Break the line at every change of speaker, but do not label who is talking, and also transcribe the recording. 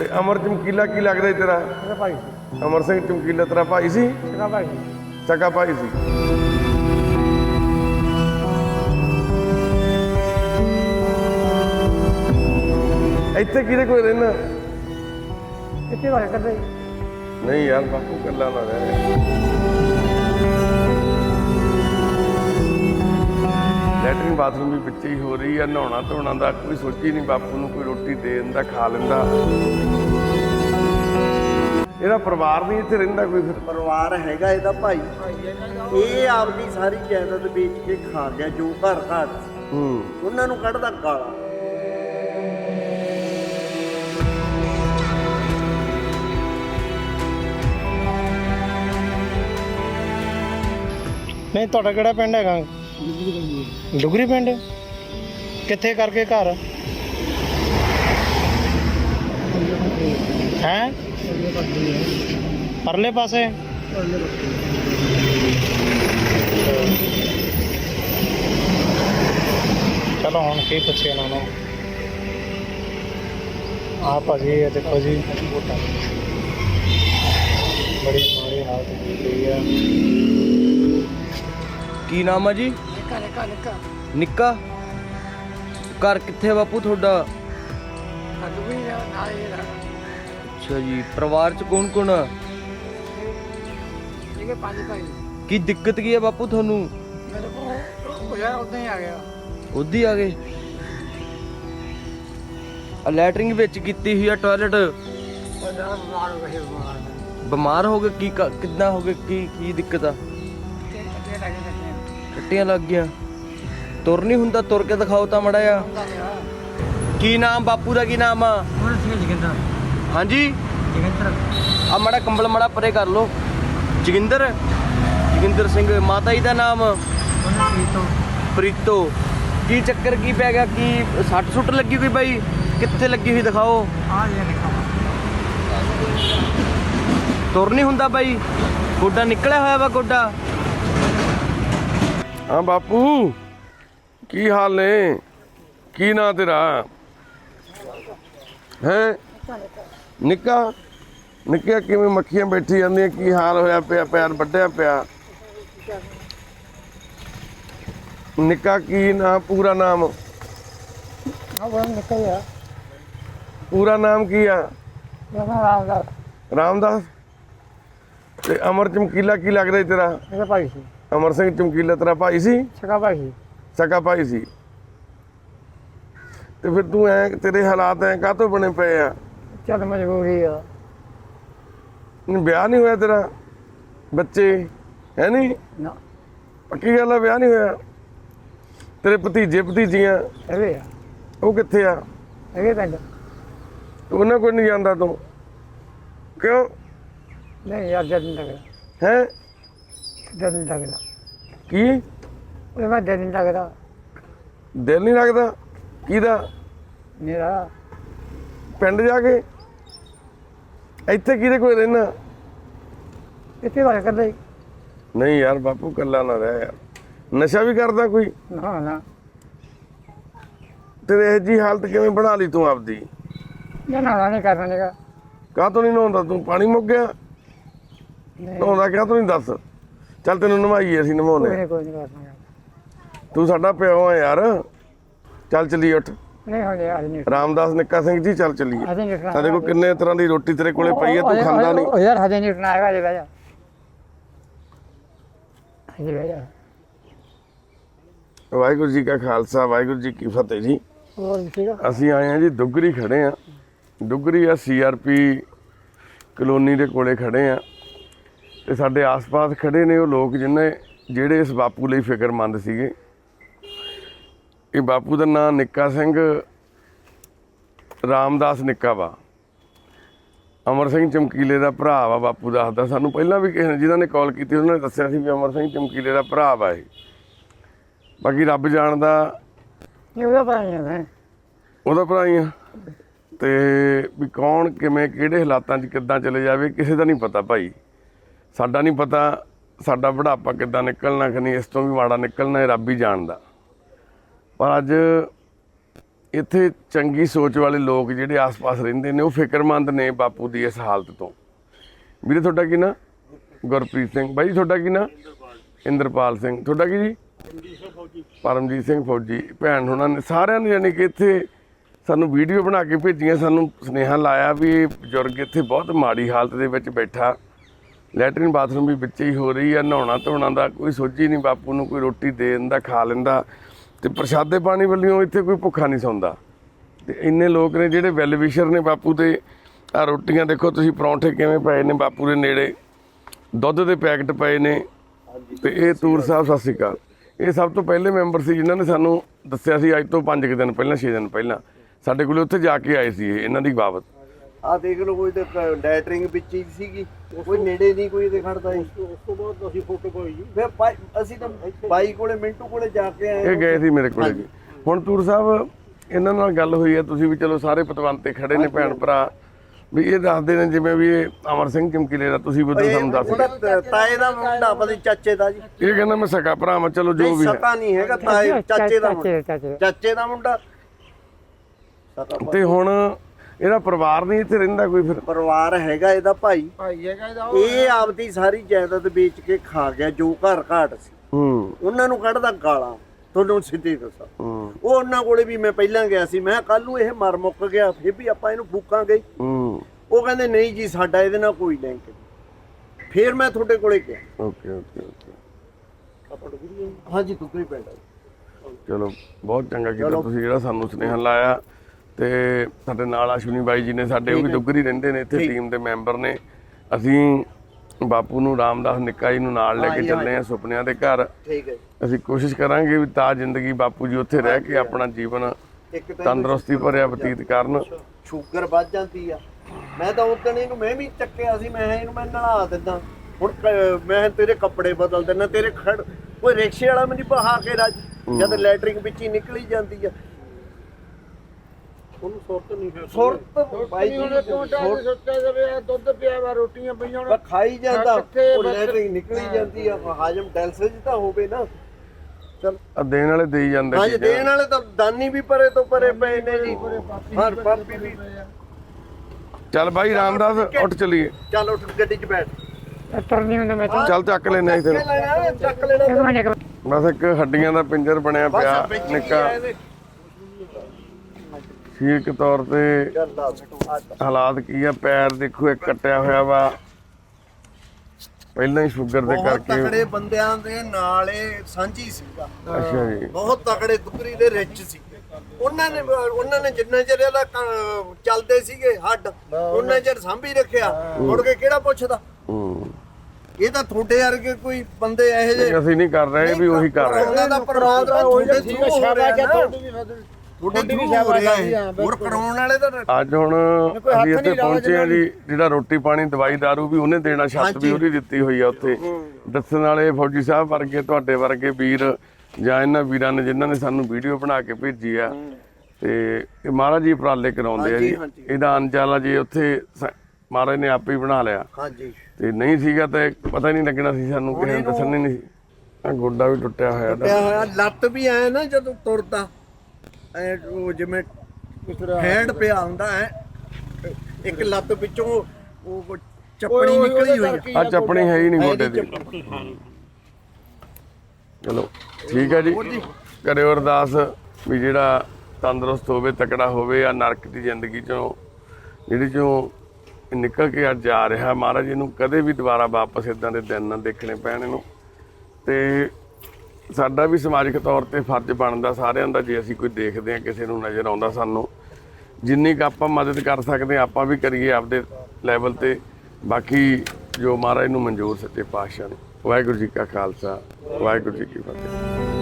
ਤੇ ਅਮਰ ਚਮਕੀਲਾ ਕੀ ਲੱਗਦਾ ਤੇਰਾ?
ਮੇਰਾ ਭਾਈ ਸੀ।
ਅਮਰ ਸਿੰਘ ਚਮਕੀਲਾ ਤੇਰਾ ਭਾਈ ਸੀ?
ਮੇਰਾ ਭਾਈ ਸੀ।
ਸਕਾ ਭਾਈ ਸੀ। ਇੱਥੇ ਕਿਹਦੇ ਕੋਈ ਰਹਿਣਾ
ਕਿੱਥੇ ਵਾਰ ਕਰਦੇ
ਨਹੀਂ ਯਾਰ ਬਾਪੂ ਕੱਲਾ ਨਾ ਰਹਿ। ਲੈਟਰਿੰਗ ਬਾਥਰੂਮ ਵੀ ਵਿੱਚ ਹੀ ਹੋ ਰਹੀ ਆ ਨਹਾਉਣਾ ਧੋਣਾ ਦਾ ਕੋਈ ਸੋਚੀ ਨਹੀਂ ਬਾਪੂ ਨੂੰ ਕੋਈ ਰੋਟੀ ਦੇ ਦਿੰਦਾ ਖਾ ਲੈਂਦਾ। ਇਹਦਾ ਪਰਿਵਾਰ ਨਹੀਂ ਇੱਥੇ ਰਹਿੰਦਾ ਕੋਈ ਫਿਰ?
ਪਰਿਵਾਰ ਹੈਗਾ ਇਹਦਾ ਭਾਈ। ਇਹ ਆਪਦੀ ਸਾਰੀ ਜਾਇਦਾਦ ਵੇਚ ਕੇ ਖਾ ਗਿਆ ਜੋ ਘਰ ਘਰ ਸੀ।
ਹੂੰ।
ਉਹਨਾਂ ਨੂੰ ਕੱਢਦਾ ਗਾਲਾਂ
ਨਹੀਂ ਤੁਹਾਡਾ ਕਿਹੜਾ ਪਿੰਡ ਹੈਗਾ? ਡੁਗਰੀ ਪਿੰਡ? ਕਿੱਥੇ ਕਰਕੇ ਘਰ? ਹੈ? ਪਰਲੇ ਪਾਸੇ? ਚਲੋ ਹੁਣ ਕੀ ਪੁੱਛਿਆ ਇਹਨਾਂ ਨੂੰ। ਆ ਭਾਜੀ, ਇਹ ਦੇਖੋ ਜੀ ਬੜੀ ਮਾੜੀ ਹਾਲਤ ਹੋਈ ਹੈ
ਕੀ ਨਾਮ ਆ ਜੀ?
ਨਿੱਕਾ ਨਿੱਕਾ ਨਿੱਕਾ
ਨਿੱਕਾ? ਘਰ ਕਿੱਥੇ ਬਾਪੂ ਤੁਹਾਡਾ?
ਨਾਲ ਹੀ
ਅੱਛਾ ਜੀ ਪਰਿਵਾਰ ਚ ਕੌਣ ਕੌਣ ਆ?
ਇਹ ਪੰਜ ਭਾਈ।
ਕੀ ਦਿੱਕਤ ਕੀ ਆ ਬਾਪੂ ਤੁਹਾਨੂੰ?
ਮੇਰੇ ਕੋਲ ਉਹ ਯਾਰ ਉਦਾਂ ਹੀ ਆ ਗਿਆ।
ਉਦੀ ਆ ਗਏ? ਆ ਲੈਟਰਿੰਗ ਵਿੱਚ ਕੀਤੀ ਹੋਈ ਆ ਟਾਇਲਟ
ਉਹ ਜਰਾ ਬਿਮਾਰ ਹੋ ਗਿਆ ਬਿਮਾਰ।
ਬਿਮਾਰ ਹੋ ਗਏ ਕੀ ਕ- ਕਿੱਦਾਂ ਹੋ ਗਏ ਕੀ ਕੀ ਦਿੱਕਤ ਆ?
ਤੇ ਲੱਗ
ਟੱਟੀਆਂ ਲੱਗ ਗਿਆ ਤੁਰ ਨਹੀਂ ਹੁੰਦਾ ਤੁਰ ਕੇ ਦਿਖਾਓ ਤਾਂ ਮੜਾ ਆ ਕੀ ਨਾਮ ਬਾਪੂ ਦਾ ਕੀ ਨਾਮ ਆ? ਹਾਂਜੀ?
ਜਗਿੰਦਰ।
ਆ ਮੜਾ ਕੰਬਲ ਮੜਾ ਪਰੇ ਕਰ ਲੋ ਜੋਗਿੰਦਰ? ਜੋਗਿੰਦਰ ਸਿੰਘ ਮਾਤਾ ਜੀ ਦਾ ਨਾਮ? ਪ੍ਰੀਤੋ। ਕੀ ਚੱਕਰ ਕੀ ਪੈ ਗਿਆ? ਕੀ ਸੱਟ ਸੁੱਟ ਲੱਗੀ ਕੋਈ ਬਾਈ? ਕਿੱਥੇ ਲੱਗੀ ਹੋਈ ਦਿਖਾਓ।
ਆ ਜੇ
ਤੁਰ ਨਹੀਂ ਹੁੰਦਾ ਬਾਈ। ਗੋਡਾ ਨਿਕਲਿਆ ਹੋਇਆ ਵਾ ਗੋਡਾ।
ਹਾਂ ਬਾਪੂ ਕੀ ਹਾਲ ਨੇ? ਕੀ ਨਾਂ ਤੇਰਾ? ਹੈ? ਨਿੱਕਾ? ਨਿੱਕਿਆ ਕਿਵੇਂ ਮੱਖੀਆਂ ਬੈਠੀ ਜਾਂਦੀਆਂ? ਕੀ ਹਾਲ ਹੋਇਆ ਪਿਆ? ਪੈਰ ਵੱਢਿਆ ਪਿਆ? ਨਿੱਕਾ ਕੀ ਨਾਂ? ਪੂਰਾ ਨਾਮ? ਪੂਰਾ ਨਾਮ ਕੀ ਆ? ਰਾਮਦਾਸ। ਤੇ ਅਮਰ ਚਮਕੀਲਾ ਕੀ ਲੱਗਦਾ ਸੀ ਤੇਰਾ?
ਮੇਰਾ ਭਾਈ ਸੀ।
ਅਮਰ ਸਿੰਘ ਚਮਕੀਲਾ ਤੇਰਾ ਭਾਈ ਸੀ?
ਸਕਾ ਭਾਈ ਸੀ।
ਸਕਾ ਭਾਈ ਸੀ। ਤੇ ਫਿਰ ਤੂੰ ਐ ਤੇਰੇ ਹਾਲਾਤ ਐ ਕਾਹਤੋਂ ਬਣੇ ਪਏ ਆ?
ਚੱਲ ਮਜਬੂਰੀ ਆ।
ਵਿਆਹ ਨਹੀਂ ਹੋਇਆ ਤੇਰਾ? ਬੱਚੇ? ਹੈ ਨਹੀਂ?
ਨਾ।
ਪੱਕੀ ਗੱਲ ਆ ਵਿਆਹ ਨਹੀਂ ਹੋਇਆ? ਤੇਰੇ ਭਤੀਜੇ ਭਤੀਜੀਆਂ?
ਇਹ ਆ।
ਉਹ ਕਿੱਥੇ ਆ?
ਇਹ ਪਿੰਡ।
ਤੂੰ ਉਹਨਾਂ ਕੋਲ ਨਹੀਂ ਜਾਂਦਾ ਤੂੰ? ਕਿਉਂ?
ਨਹੀਂ ਯਾਰ ਜਦ ਨਹੀਂ ਲੱਗਦਾ
ਹੈ?
ਜਦ ਨਹੀਂ ਲੱਗਦਾ।
ਕੀ?
ਉਹ ਮੈਂ ਜਦ ਨਹੀਂ ਲੱਗਦਾ।
ਦਿਲ ਨਹੀਂ ਲੱਗਦਾ? ਕਿਹਦਾ?
ਮੇਰਾ।
ਪਿੰਡ ਜਾ ਕੇ? ਇੱਥੇ ਕਿਹਦੇ ਕੋਲ ਰਹਿਣਾ?
ਕਿੱਥੇ ਵਾਰ ਕਰਦੇ
ਨਹੀਂ ਯਾਰ ਬਾਪੂ ਕੱਲਾ ਨਾ ਰਹਿ ਯਾਰ। ਨਸ਼ਾ ਵੀ ਕਰਦਾ ਕੋਈ?
ਨਾ ਨਾ।
ਤੇਰੇ ਜੀ ਹਾਲਤ ਕਿਵੇਂ ਬਣਾ ਲਈ ਤੂੰ ਆਪਦੀ?
ਨਾ ਨਾ ਨਹੀਂ ਕਰਨਾ ਨਹੀਂਗਾ
ਕਾਹ ਤੋਂ ਨਹੀਂ ਨਹਾਉਂਦਾ ਤੂੰ? ਪਾਣੀ ਮੁੱਕ ਗਿਆ?
ਨਹੀਂ।
ਨਹਾਉਂਦਾ ਕਿਆ ਤੋਂ ਨਹੀਂ ਦੱਸ? ਚੱਲ ਤੈਨੂੰ ਨਵਾਈਏ ਅਸੀਂ
ਕੋਈ
ਨਵਾਉਨੇ
ਨਹੀਂ ਕੋਈ ਨਹੀਂ ਕਰਨਾ
ਤੂੰ ਸਾਡਾ ਪਿਓ ਆ ਯਾਰ। ਚੱਲ ਚੱਲੀ ਉੱਠ।
ਨਹੀਂ ਹੋ ਗਿਆ ਅੱਜ ਨਹੀਂ।
ਰਾਮਦਾਸ ਨਿੱਕਾ ਸਿੰਘ ਜੀ ਚੱਲ ਚੱਲੀਏ।
ਹਜੇ ਨਹੀਂ ਉੱਠਣਾ।
ਸਾਡੇ ਕੋਲ ਕਿੰਨੇ ਤਰ੍ਹਾਂ ਦੀ ਰੋਟੀ ਤੇਰੇ ਕੋਲੇ ਪਈ ਹੈ ਤੂੰ ਖਾਂਦਾ ਨਹੀਂ।
ਯਾਰ ਹਜੇ ਨਹੀਂ ਉੱਠਣਾ ਹੈਗਾ ਜੇ ਬਹਿ ਜਾ। ਹਜੇ ਬਹਿ ਜਾ।
ਵਾਹਿਗੁਰੂ ਜੀ ਕਾ ਖਾਲਸਾ ਵਾਹਿਗੁਰੂ ਜੀ ਕੀ ਫਤਿਹ ਜੀ।
ਹੋਰ ਠੀਕ ਆ?
ਅਸੀਂ ਆਏ ਆ ਜੀ ਦੁੱਗਰੀ ਖੜੇ ਆ ਦੁੱਗਰੀ ਆ ਸੀਆਰਪੀ ਕਲੋਨੀ ਦੇ ਕੋਲੇ ਖੜੇ ਆ ਤੇ ਸਾਡੇ ਆਸ-ਪਾਸ ਖੜੇ ਨੇ ਉਹ ਲੋਕ ਜਿਨ੍ਹਾਂ ਜਿਹੜੇ ਇਸ ਬਾਪੂ ਲਈ ਫਿਕਰਮੰਦ ਸੀਗੇ। ਇਹ ਬਾਪੂ ਦਾ ਨਾਂ ਨਿੱਕਾ ਸਿੰਘ ਰਾਮਦਾਸ ਨਿੱਕਾ ਵਾ। ਅਮਰ ਸਿੰਘ ਚਮਕੀਲੇ ਦਾ ਭਰਾ ਵਾ ਬਾਪੂ ਦੱਸਦਾ। ਸਾਨੂੰ ਪਹਿਲਾਂ ਵੀ ਕਿਸੇ ਨੇ ਜਿਨ੍ਹਾਂ ਨੇ ਕਾਲ ਕੀਤੀ ਉਹਨਾਂ ਨੇ ਦੱਸਿਆ ਸੀ ਵੀ ਅਮਰ ਸਿੰਘ ਚਮਕੀਲੇ ਦਾ ਭਰਾ ਵਾ ਇਹ। ਬਾਕੀ ਰੱਬ ਜਾਣਦਾ
ਇਹ ਉਹਦਾ ਪਤਾ ਨਹੀਂ ਹੈ
ਉਹਦਾ ਭਰਾ ਹੀ ਆ। ਤੇ ਵੀ ਕੌਣ ਕਿਵੇਂ ਕਿਹੜੇ ਹਾਲਾਤਾਂ 'ਚ ਕਿੱਦਾਂ ਚਲੇ ਜਾਵੇ ਕਿਸੇ ਦਾ ਨਹੀਂ ਪਤਾ ਭਾਈ। ਸਾਡਾ ਨਹੀਂ ਪਤਾ ਸਾਡਾ ਬੁਢਾਪਾ ਕਿੱਦਾਂ ਨਿਕਲਣਾ ਕਿ ਨਹੀਂ ਇਸ ਤੋਂ ਵੀ ਮਾੜਾ ਨਿਕਲਣਾ ਇਹ ਰੱਬ ਹੀ ਜਾਣਦਾ। ਪਰ ਅੱਜ ਇੱਥੇ ਚੰਗੀ ਸੋਚ ਵਾਲੇ ਲੋਕ ਜਿਹੜੇ ਆਸ-ਪਾਸ ਰਹਿੰਦੇ ਨੇ ਉਹ ਫਿਕਰਮੰਦ ਨੇ ਬਾਪੂ ਦੀ ਇਸ ਹਾਲਤ ਤੋਂ। ਵੀਰੇ ਤੁਹਾਡਾ ਕੀ ਨਾਂ? ਗੁਰਪ੍ਰੀਤ ਸਿੰਘ। ਬਾਈ ਜੀ, ਤੁਹਾਡਾ ਕੀ ਨਾਂ? ਇੰਦਰਪਾਲ ਸਿੰਘ। ਤੁਹਾਡਾ ਕੀ ਜੀ? ਪਰਮਜੀਤ ਸਿੰਘ ਫੌਜੀ। ਭੈਣ ਉਹਨਾਂ ਨੇ ਸਾਰਿਆਂ ਨੇ ਯਾਨੀ ਕਿ ਇੱਥੇ ਸਾਨੂੰ ਵੀਡੀਓ ਬਣਾ ਕੇ ਭੇਜੀਆਂ ਸਾਨੂੰ ਸੁਨੇਹਾ ਲਾਇਆ ਵੀ ਇਹ ਬਜ਼ੁਰਗ ਇੱਥੇ ਬਹੁਤ ਮਾੜੀ ਹਾਲਤ ਦੇ ਵਿੱਚ ਬੈਠਾ। ਲੈਟਰਿਨ ਬਾਥਰੂਮ ਵੀ ਵਿੱਚ ਹੀ ਹੋ ਰਹੀ ਆ ਨਹਾਉਣਾ ਧੋਣਾ ਦਾ ਕੋਈ ਸੋਝੀ ਨਹੀਂ ਬਾਪੂ ਨੂੰ ਕੋਈ ਰੋਟੀ ਦੇ ਦਿੰਦਾ ਖਾ ਲੈਂਦਾ। ਤੇ ਪ੍ਰਸ਼ਾਦੇ ਪਾਣੀ ਵੱਲੋਂ ਇੱਥੇ ਕੋਈ ਭੁੱਖਾ ਨਹੀਂ ਸੌਂਦਾ। ਤੇ ਇੰਨੇ ਲੋਕ ਨੇ ਜਿਹੜੇ ਵੈਲ ਵਿਸ਼ਰ ਨੇ ਬਾਪੂ ਦੇ। ਆ ਰੋਟੀਆਂ ਦੇਖੋ ਤੁਸੀਂ ਪਰੌਂਠੇ ਕਿਵੇਂ ਪਏ ਨੇ ਬਾਪੂ ਦੇ ਨੇੜੇ। ਦੁੱਧ ਦੇ ਪੈਕਟ ਪਏ ਨੇ। ਤੇ ਇਹ ਤੂਰ ਸਾਹਿਬ ਸਤਿ ਸ਼੍ਰੀ ਅਕਾਲ। ਇਹ ਸਭ ਤੋਂ ਪਹਿਲੇ ਮੈਂਬਰ ਸੀ ਜਿਨ੍ਹਾਂ ਨੇ ਸਾਨੂੰ ਦੱਸਿਆ ਸੀ ਅੱਜ ਤੋਂ 5 ਦਿਨ ਪਹਿਲਾਂ 6 ਦਿਨ ਪਹਿਲਾਂ। ਸਾਡੇ ਕੋਲੇ ਉੱਥੇ ਜਾ ਕੇ ਆਏ ਸੀ ਇਹ ਇਹਨਾਂ ਦੀ ਬਾਬਤ।
ਆ ਦੇਖ ਲਓ ਕੋਈ ਤੇ ਲੈਟਰਿੰਗ ਵਿੱਚ ਹੀ ਸੀਗੀ ਕੋਈ ਨੇੜੇ ਨਹੀਂ ਕੋਈ ਤੇ ਖੜਦਾ ਸੀ।
ਉਸ ਤੋਂ ਬਾਅਦ ਅਸੀਂ ਫੋਟੋ ਪਾਈ ਜੀ।
ਫਿਰ ਅਸੀਂ ਤਾਂ ਬਾਈ ਕੋਲੇ ਮਿੰਟੂ ਕੋਲੇ ਜਾ ਕੇ ਆਏ
ਇਹ ਗਏ ਸੀ ਮੇਰੇ ਕੋਲੇ ਜੀ। ਹੁਣ ਤੂਰ ਸਾਹਿਬ ਇਹਨਾਂ ਨਾਲ ਗੱਲ ਹੋਈ ਹੈ ਤੁਸੀਂ ਵੀ ਚਲੋ ਸਾਰੇ ਪਤਵੰਤੇ ਖੜੇ ਨੇ ਭੈਣ ਭਰਾ। ਵੀ ਇਹ ਦੱਸਦੇ ਨੇ ਜਿਵੇਂ ਵੀ ਇਹ ਅਮਰ ਸਿੰਘ ਚਮਕੀਲੇ ਦਾ ਤੁਸੀਂ ਵੀ ਉਦੋਂ ਸਾਨੂੰ ਦੱਸ
ਉਹਦਾ ਤਾਏ ਦਾ ਮੁੰਡਾ ਪਤਾ ਨੀ ਚਾਚੇ ਦਾ ਜੀ।
ਇਹ ਕਹਿੰਦਾ ਮੈਂ ਸਕਾ ਭਰਾ ਮੈਂ ਚਲੋ ਜੋ
ਨਹੀਂ
ਵੀ ਹੈ।
ਸਕਾ ਨਹੀਂ ਹੈਗਾ ਤਾਏ ਚਾਚੇ ਦਾ ਮੁੰਡਾ।
ਚਾਚੇ
ਦਾ ਮੁੰਡਾ।
ਤੇ ਹੁਣ ਇਹਦਾ ਪਰਿਵਾਰ ਨਹੀਂ ਇੱਥੇ ਰਹਿੰਦਾ ਕੋਈ ਫਿਰ?
ਪਰਿਵਾਰ ਹੈਗਾ ਇਹਦਾ ਭਾਈ।
ਭਾਈ ਹੈਗਾ ਇਹਦਾ
ਇਹ ਆਪਦੀ ਸਾਰੀ ਜਾਇਦਾਦ ਵੇਚ ਕੇ ਖਾ ਗਿਆ ਜੋ ਘਰ ਘਾਟ ਸੀ।
ਹੂੰ।
ਉਹਨਾਂ ਨੂੰ ਕੱਢਦਾ ਗਾਲਾਂ। ਤੁਹਾਨੂੰ ਸਿੱਧੀ ਦੱਸਾਂ।
ਹੂੰ।
ਉਹ ਉਹਨਾਂ ਕੋਲੇ ਵੀ ਮੈਂ ਪਹਿਲਾਂ ਗਿਆ ਸੀ। ਮੈਂ ਕੱਲ ਨੂੰ ਇਹ ਮਰ ਮੁੱਕ ਗਿਆ ਫਿਰ ਵੀ ਆਪਾਂ ਇਹਨੂੰ ਫੂਕਾਂਗੇ। ਹੀ। ਉਹ ਕਹਿੰਦੇ ਨਹੀਂ ਜੀ ਸਾਡਾ ਇਹਦੇ ਨਾਲ ਕੋਈ ਲਿੰਕ ਨਹੀਂ। ਫਿਰ ਮੈਂ ਤੁਹਾਡੇ ਕੋਲੇ ਗਿਆ।
Okay okay okay.
ਹਾਂਜੀ ਤੁਕਰੀ ਪਿੰਡ।
ਚਲੋ ਬਹੁਤ ਚੰਗਾ ਕੀਤਾ ਤੁਸੀਂ ਜਿਹੜਾ ਸਾਨੂੰ ਸੁਨੇਹਾ ਲਾਇਆ। ਤੇ ਸਾਡੇ ਨਾਲ ਅਸ਼ਵਨੀ ਬਾਈ ਜੀ ਨੇ ਸਾਡੇ ਉਹ ਵੀ ਦੁੱਗਰੀ ਰਹਿੰਦੇ ਨੇ ਇੱਥੇ ਟੀਮ ਦੇ ਮੈਂਬਰ ਨੇ। ਅਸੀਂ ਬਾਪੂ ਨੂੰ ਰਾਮਦਾਸ ਨਿੱਕਾ ਜੀ ਨੂੰ ਨਾਲ ਲੈ ਕੇ ਚੱਲੇ ਆ ਸੁਪਨਿਆਂ ਦੇ ਘਰ।
ਠੀਕ ਹੈ ਜੀ।
ਅਸੀਂ ਕੋਸ਼ਿਸ਼ ਕਰਾਂਗੇ ਵੀ ਤਾਂ ਜ਼ਿੰਦਗੀ ਬਾਪੂ ਜੀ ਉੱਥੇ ਰਹਿ ਕੇ ਆਪਣਾ ਜੀਵਨ ਤੰਦਰੁਸਤੀ ਭਰਿਆ ਬਤੀਤ ਕਰਨ।
ਸ਼ੂਗਰ ਵੱਧ ਜਾਂਦੀ ਆ। ਮੈਂ ਤਾਂ ਉਦੋਂ ਇਹਨੂੰ ਮੈਂ ਵੀ ਚੱਕਿਆ ਸੀ ਮੈਂ ਇਹਨੂੰ ਮੈਂ ਨਲਾ ਦਿੰਦਾ। ਹੁਣ ਮੈਂ ਤੇਰੇ ਕੱਪੜੇ ਬਦਲ ਦਿੰਦਾ ਤੇਰੇ ਖੜ ਕੋਈ ਰਿਕਸ਼ੇ ਵਾਲਾ ਮੈਨੂੰ ਬਹਾ ਕੇ ਰੱਜ ਜਦ ਲੈਟਰਿੰਗ ਵਿੱਚ ਹੀ ਨਿਕਲੀ ਜਾਂਦੀ ਆ।
ਉਹਨੂੰ ਸੁਰਤ ਨਹੀਂ ਫਿਰ
ਸੁਰਤ ਬਾਈ ਜੀ ਸੁਰਤ
ਸੋਚਿਆ ਜਾਵੇ ਦੁੱਧ ਪਿਆ ਵਾ ਰੋਟੀਆਂ ਪਈਆਂ
ਬਸ ਖਾਈ ਜਾਂਦਾ
ਕਿੱਥੇ
ਉਹ
ਬਸ-
ਲੈਟਰਿੰਗ ਨਿਕਲੀ ਜਾਂਦੀ ਆ ਹਾਜਮ ਡੈਲਸਜ ਤਾਂ ਹੋਵੇ ਨਾ। ਚਲ।
ਆ ਦੇਣ ਵਾਲੇ ਦੇਈ ਜਾਂਦੇ
ਹਾਂਜੀ
ਚੀਜ਼ਾਂ।
ਦੇਣ ਵਾਲੇ ਤਾਂ ਦਾਨੀ ਵੀ ਪਰੇ ਤੋਂ ਪਰੇ ਪਏ ਨੇ ਜੀ। ਹਰ ਪਾਪੀ ਵੀ
ਚੱਲ ਬਾਈ ਰਾਮਦਾਸ ਉੱਠ ਚਲੀਏ।
ਚੱਲ ਉੱਠ ਗੱਡੀ 'ਚ ਬੈਠ।
ਤੁਰ ਨਹੀਂ ਹੁੰਦਾ ਮੈਂ
ਚੱਲ ਚੱਕ।
ਲੈਣਾ ਚੱਕ ਲੈਣਾ।
ਬਸ ਇੱਕ ਹੱਡੀਆਂ ਦਾ ਪਿੰਜਰ ਬਣਿਆ ਪਿਆ ਨਿੱਕਾ। ਠੀਕ ਤੌਰ ਤੇ। ਹਾਲਾਤ ਕੀ ਆ? ਪੈਰ ਦੇਖੋ ਇੱਕ ਕੱਟਿਆ ਹੋਇਆ ਵਾ। ਪਹਿਲਾਂ ਹੀ ਸ਼ੂਗਰ ਦੇ
ਬਹੁਤ
ਕਰਕੇ।
ਤਕੜੇ ਬੰਦਿਆਂ ਦੇ ਨਾਲ ਸਾਂਝੀ ਸੀਗਾ।
ਅੱਛਾ ਜੀ।
ਬਹੁਤ ਤਕੜੇ ਦੁਗਰੀ ਦੇ ਰਿਚ ਸੀ। ਉਹਨਾਂ ਨੇ ਉਹਨਾਂ ਨੇ ਜਿੰਨਾ ਚਿਰ ਇਹਦਾ ਚੱਲਦੇ ਸੀਗੇ ਹੱਡ ਉਹਨਾਂ ਚਿਰ ਸਾਂਭੀ ਰੱਖਿਆ। ਮੁੜ ਕੇ ਕਿਹੜਾ ਪੁੱਛਦਾ?
ਹੂੰ।
ਇਹ ਤਾਂ ਤੁਹਾਡੇ ਵਰਗੇ ਕੋਈ ਬੰਦੇ ਇਹੋ ਜਿਹੇ
ਅਸੀਂ ਨਹੀਂ ਕਰ ਰਹੇ ਵੀ ਉਹੀ ਕਰ ਰਹੇ।
ਉਹਨਾਂ ਦਾ ਤਾਂ ਤੁਹਾਡੇ ਥਰੂ ਹੋ ਰਿਹਾ ਨਾ।
ਤੁਹਾਡੀ ਵੀ ਫਸਲ।
ਤੁਹਾਡੇ ਥਰੂ ਹੋ ਰਿਹਾ ਹੈ ਹੋਰ ਕਰਾਉਣ ਵਾਲੇ ਤਾਂ
ਅੱਜ ਹੁਣ ਅਸੀਂ ਇੱਥੇ ਪਹੁੰਚੇ ਆ ਜੀ ਜਿਹੜਾ ਰੋਟੀ ਪਾਣੀ ਦਵਾਈ ਦਾਰੂ ਵੀ ਉਹਨੇ ਦੇਣਾ ਛੱਤ ਵੀ ਉਹਦੀ ਦਿੱਤੀ ਹੋਈ ਆ ਉੱਥੇ। ਦੱਸਣ ਵਾਲੇ ਫੌਜੀ ਸਾਹਿਬ ਵਰਗੇ ਤੁਹਾਡੇ ਵਰਗੇ ਵੀਰ ਜਾਂ ਇਹਨਾਂ ਵੀਰਾਂ ਨੇ ਜਿਨ੍ਹਾਂ ਨੇ ਸਾਨੂੰ ਵੀਡੀਓ ਬਣਾ ਕੇ ਭੇਜੀ ਆ ਤੇ ਇਹ ਮਹਾਰਾਜ ਜੀ ਉਪਰਾਲੇ ਕਰਾਉਂਦੇ ਆ ਜੀ। ਇਹਦਾ ਅੰਜਾਲਾ ਜੀ ਉੱਥੇ ਮਹਾਰਾਜ ਨੇ ਆਪੇ ਹੀ ਬਣਾ ਲਿਆ।
ਹਾਂਜੀ।
ਤੇ ਨਹੀਂ ਸੀਗਾ ਤਾਂ ਪਤਾ ਨਹੀਂ ਲੱਗਣਾ ਸੀ ਸਾਨੂੰ ਕਿਸੇ ਨੇ ਦੱਸਣ ਨਹੀਂ ਸੀ। ਆ ਗੋਡਾ ਵੀ ਟੁੱਟਿਆ ਹੋਇਆ
ਪਿਆ ਹੋਇਆ ਲੱਤ ਵੀ ਐ ਨਾ ਜਦੋਂ ਤੁਰਦਾ। ਐ ਉਹ ਜਿਵੇਂ ਹੈਂਡ ਪਿਆ ਹੁੰਦਾ ਹੈ ਇੱਕ ਲੱਤ ਵਿੱਚੋਂ ਉਹ ਚੱਪਣੀ ਨਿਕਲੀ ਹੋਈ ਆ।
ਆ ਚੱਪਣੀ ਹੈ ਹੀ ਨਹੀਂ ਗੋਡੇ ਦੀ। ਚਲੋ ਠੀਕ ਹੈ ਜੀ। ਕਰਿਓ ਅਰਦਾਸ ਵੀ ਜਿਹੜਾ ਤੰਦਰੁਸਤ ਹੋਵੇ ਤਕੜਾ ਹੋਵੇ ਆ ਨਰਕ ਦੀ ਜ਼ਿੰਦਗੀ ਚੋਂ ਜਿਹੜੀ ਚੋਂ ਨਿਕਲ ਕੇ ਅੱਜ ਆ ਰਿਹਾ ਮਹਾਰਾਜ ਜੀ ਨੂੰ ਕਦੇ ਵੀ ਦੁਬਾਰਾ ਵਾਪਸ ਇਦਾਂ ਦੇ ਦਿਨ ਨਾ ਦੇਖਣੇ ਪੈਣ ਇਹਨੂੰ। ਤੇ ਸਾਡਾ ਵੀ ਸਮਾਜਿਕ ਤੌਰ ਤੇ ਫਰਜ਼ ਬਣਦਾ ਸਾਰਿਆਂ ਦਾ ਜੇ ਅਸੀਂ ਕੋਈ ਦੇਖਦੇ ਹਾਂ, ਕਿਸੇ ਨੂੰ ਨਜ਼ਰ ਆਉਂਦਾ ਸਾਨੂੰ। ਜਿੰਨੀ ਕੁ ਆਪਾਂ ਮਦਦ ਕਰ ਸਕਦੇ ਹਾਂ, ਆਪਾਂ ਵੀ ਕਰੀਏ ਆਪਦੇ ਲੈਵਲ ਤੇ। ਬਾਕੀ ਜੋ ਮਹਾਰਾਜ ਨੂੰ ਮਨਜ਼ੂਰ ਸੱਚੇ ਪਾਤਸ਼ਾਹ ਨੂੰ। ਵਾਹਿਗੁਰੂ ਜੀ ਕਾ ਖਾਲਸਾ, ਵਾਹਿਗੁਰੂ ਜੀ ਕੀ ਫਤਿਹ।